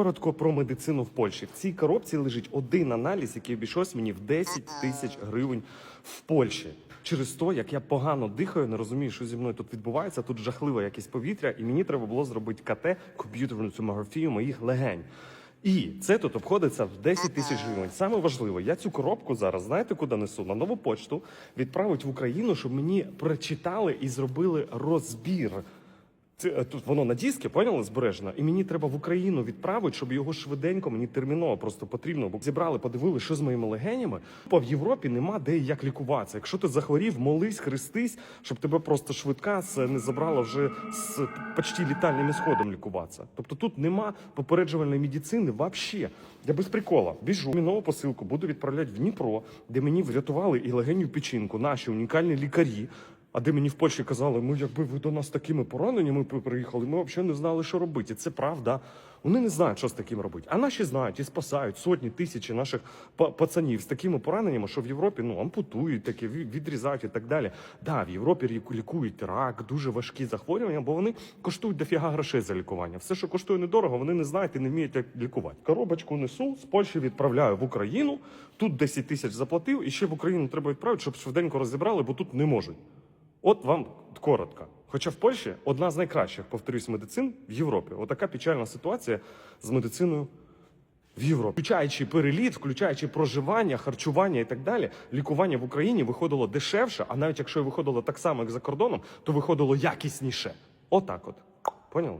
Коротко про медицину в Польщі. В цій коробці лежить один аналіз, який обійшовся мені в 10 тисяч гривень в Польщі. Через то, як я погано дихаю, не розумію, що зі мною тут відбувається. Тут жахливе якесь повітря, і мені треба було зробити КТ, комп'ютерну томографію моїх легень. І це тут обходиться в 10 тисяч гривень. Саме важливе, я цю коробку зараз знаєте, куди несу? На нову почту відправить в Україну, щоб мені прочитали і зробили розбір. Це е, тут воно на диски, поняли, збережено, і мені треба в Україну відправити, щоб його швиденько мені терміново просто потрібно. Бо зібрали, подивили, що з моїми легенями. Бо в Європі нема де як лікуватися. Якщо ти захворів, молись, хрестись, щоб тебе просто швидка не забрала вже з почти літальним ісходом лікуватися. Тобто тут нема попереджувальної медицини взагалі. Я без прикола біжу нову посилку, буду відправляти в Дніпро, де мені врятували і легеню печінку, наші унікальні лікарі. А де мені в Польщі казали, ми якби ви до нас такими пораненнями при- приїхали, ми взагалі не знали, що робити. І це правда. Вони не знають, що з таким робити. А наші знають і спасають сотні тисячі наших па- пацанів з такими пораненнями, що в Європі ну ампутують такі, ві- відрізають і так далі. Да, в Європі ліку- лікують рак, дуже важкі захворювання, бо вони коштують дофіга грошей за лікування. Все, що коштує недорого, вони не знають і не вміють як лікувати. Коробочку несу з Польщі відправляю в Україну. Тут 10 тисяч заплатив, і ще в Україну треба відправити, щоб швиденько розібрали, бо тут не можуть. От вам коротко. Хоча в Польщі одна з найкращих, повторюсь, медицин в Європі. Отака печальна ситуація з медициною в Європі. Включаючи переліт, включаючи проживання, харчування і так далі, лікування в Україні виходило дешевше, а навіть якщо виходило так само, як за кордоном, то виходило якісніше. Отак от. Поняли?